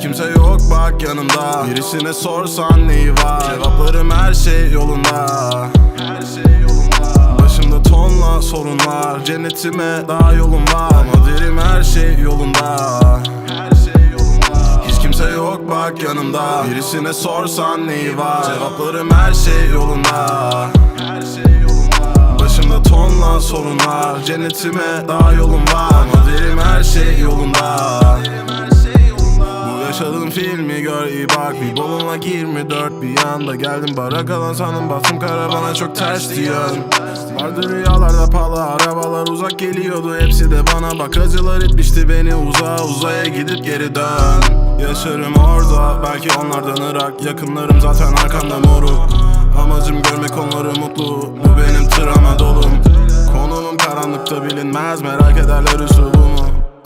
kimse yok bak yanımda. Birisine sorsan neyi var? Cevaplarım her şey yolunda. Her şey yolunda. Başımda tonla sorun var. Cennetime daha yolum var. Ama derim her şey yolunda. Her şey yolunda. Hiç kimse yok bak yanımda. Birisine sorsan neyi var? Cevaplarım her şey yolunda. Her şey yolunda. Başımda tonla sorun var. Cennetime daha yolum var. Ama derim her şey yolunda iyi bak Bir bolunla 24 bir yanda Geldim. Bara kalan sandım bastım karavana çok ters diyor. Vardı rüyalarda pahalı arabalar uzak geliyordu Hepsi de bana bak. Acılar etmişti beni uzağa uzaya gidip geri dön. Yaşarım orada belki onlardan ırak. Yakınlarım zaten arkamda moruk. Amacım görmek onları mutlu. Bu benim travma dolum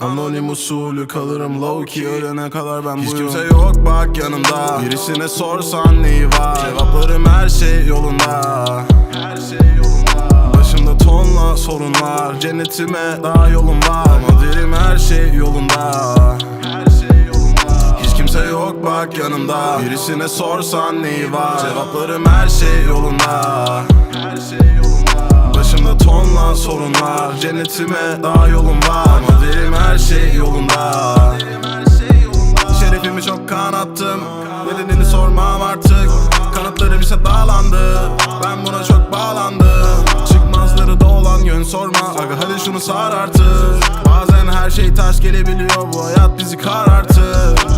Anonim usulü kalırım low key. Ölene kadar ben Hiç kimse yok bak yanımda. Birisine sorsan neyi var? Cevaplarım her şey yolunda. Her şey yolunda. Başımda tonla sorun var. Cennetime daha yolum var. Ama derim her şey yolunda. Her şey yolunda. Hiç kimse yok bak yanımda. Birisine sorsan neyi var? Cevaplarım her şey yolunda. Her şey yolunda. Başımda tonla sorun var Cennetime daha yolum var. Ama derim her şey yolunda. Şerefimi çok kanattım. Nedenini sormam artık. Kanatlarım ise dağlandı. Ben buna çok bağlandım. Çıkmazları da olan yön sorma. Aga hadi şunu sar artık. Bazen her şey ters gelebiliyor. Bu hayat bizi karartır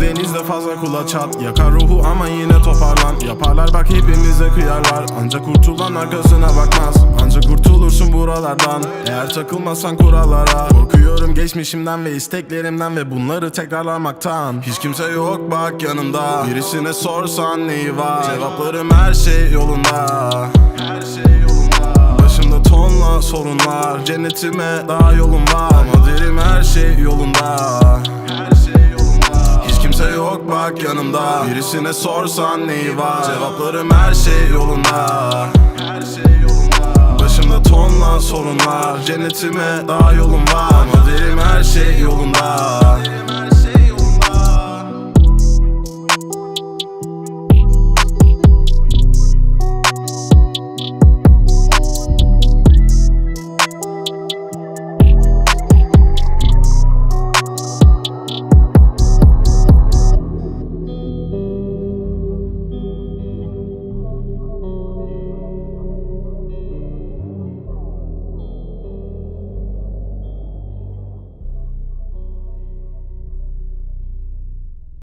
Denizde fazla kula çat. Yakar ruhu ama yine toparlan. Yaparlar bak hepimize kıyarlar. Ancak kurtulan arkasına bakmaz. Ancak kurtulursun buralardan. Eğer takılmazsan kurallara. Korkuyorum geçmişimden ve isteklerimden Ve bunları tekrarlamaktan. Hiç kimse yok bak yanımda. Birisine sorsan neyi var? Cevaplarım her şey yolunda. Her şey Başımda tonla sorun var Cennetime daha yolum var. Ama derim her şey yolunda bak yanımda. Birisine sorsan neyi var? Cevaplarım her şey yolunda. Her şey yolunda. Başımda tonla sorun var Cennetime daha yolum var. Ama derim her şey yolunda